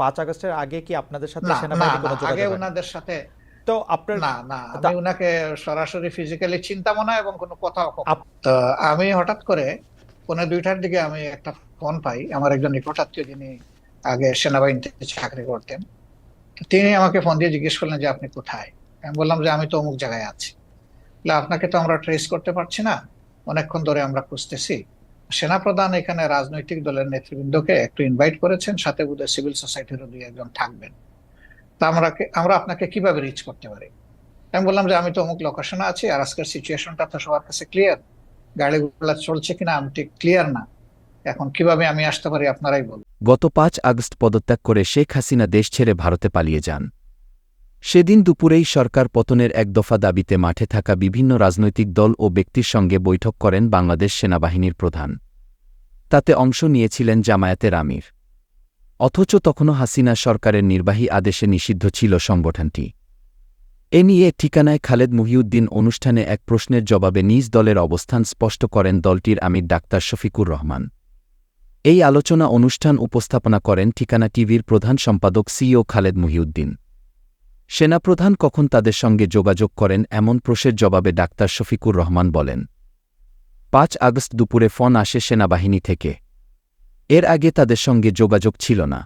পাঁচ আগস্টের আগে কি আপনাদের সাথে সেনাবাহিনী কোনো যোগাযোগ হয়নি? ওনাদের সাথে তো আপনার না না আমি উনাকে সরাসরি ফিজিক্যালি চিন্তামো না এবং কোনো কথাও তো আমি হঠাৎ করে দুইটার দিকে আমি একটা ফোন পাই আমার একজন নিকট আত্মীয় যিনি আগে সেনাবাহিনীতে চাকরি করতেন। তিনি আমাকে ফোন দিয়ে জিজ্ঞেস করলেন যে আপনি কোথায়? আমি বললাম যে আমি তো অমুক জায়গায় আছি। আপনাকে তো আমরা ট্রেস করতে পারছি না। অনেকক্ষণ ধরে আমরা খুঁজতেছি। সেনাপ্রধান এখানে রাজনৈতিক দলের নেতৃবৃন্দকে একটু ইনভাইট করেছেন, সাথে বোধহয় সিভিল সোসাইটিরও দুই একজন থাকবেন। তা আমরা আমরা আপনাকে কীভাবে রিচ করতে পারি? আমি বললাম যে আমি তো অমুক লোকেশনে আছি আর আজকের সিচুয়েশনটা তো সবার কাছে ক্লিয়ার গাড়িগুলো চলছে কিনা আমি ঠিক ক্লিয়ার না। এখন কীভাবে আমি আসতে পারি আপনারাই বলুন। গত পাঁচ আগস্ট পদত্যাগ করে শেখ হাসিনা দেশ ছেড়ে ভারতে পালিয়ে যান। সেদিন দুপুরেই সরকার পতনের এক দফা দাবিতে মাঠে থাকা বিভিন্ন রাজনৈতিক দল ও ব্যক্তির সঙ্গে বৈঠক করেন বাংলাদেশ সেনাবাহিনীর প্রধান। তাতে অংশ নিয়েছিলেন জামায়াতের আমির অথচ তখনও হাসিনা সরকারের নির্বাহী আদেশে নিষিদ্ধ ছিল সংগঠনটি। এ নিয়ে ঠিকানায় খালেদ মুহিউদ্দিন অনুষ্ঠানে এক প্রশ্নের জবাবে নিজ দলের অবস্থান স্পষ্ট করেন দলটির আমির ডাক্তার শফিকুর রহমান। এই আলোচনা অনুষ্ঠান উপস্থাপনা করেন ঠিকানা টিভির প্রধান সম্পাদক সিও খালেদ মুহিউদ্দিন। সেনাপ্রধান কখন তাদের সঙ্গে যোগাযোগ করেন এমন প্রশ্নের জবাবে ডাক্তার শফিকুর রহমান বলেন, পাঁচ আগস্ট দুপুরে ফোন আসে সেনাবাহিনী থেকে। এর আগে তাদের সঙ্গে যোগাযোগ ছিল না।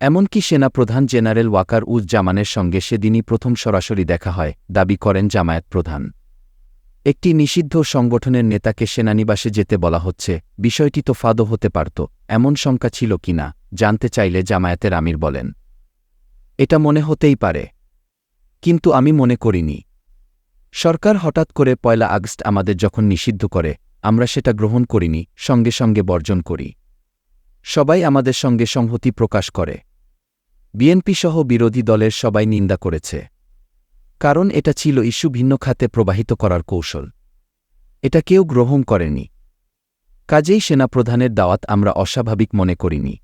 এমনকি সেনাপ্রধান জেনারেল ওয়াকার উজ জামানের সঙ্গে সেদিনই প্রথম সরাসরি দেখা হয়, দাবি করেন জামায়াত প্রধান। একটি নিষিদ্ধ সংগঠনের নেতাকে সেনানিবাসে যেতে বলা হচ্ছে, বিষয়টি তো ফাদও হতে পারত, এমন শঙ্কা ছিল কিনা জানতে চাইলে জামায়াতের আমির বলেন। এটা মনে হতেই পারে। কিন্তু আমি মনে করিনি। সরকার হঠাৎ করে পয়লা আগস্ট আমাদের যখন নিষিদ্ধ করে, আমরা সেটা গ্রহণ করিনি, সঙ্গে সঙ্গে বর্জন করি। সবাই আমাদের সঙ্গে সংহতি প্রকাশ করে। বিএনপি সহ বিরোধী দলের সবাই নিন্দা করেছে। কারণ এটা ছিল ইস্যু ভিন্ন খাতে প্রবাহিত করার কৌশল। এটা কেউ গ্রহণ করেনি। কাজেই সেনাপ্রধানের দাওয়াত আমরা অস্বাভাবিক মনে করিনি।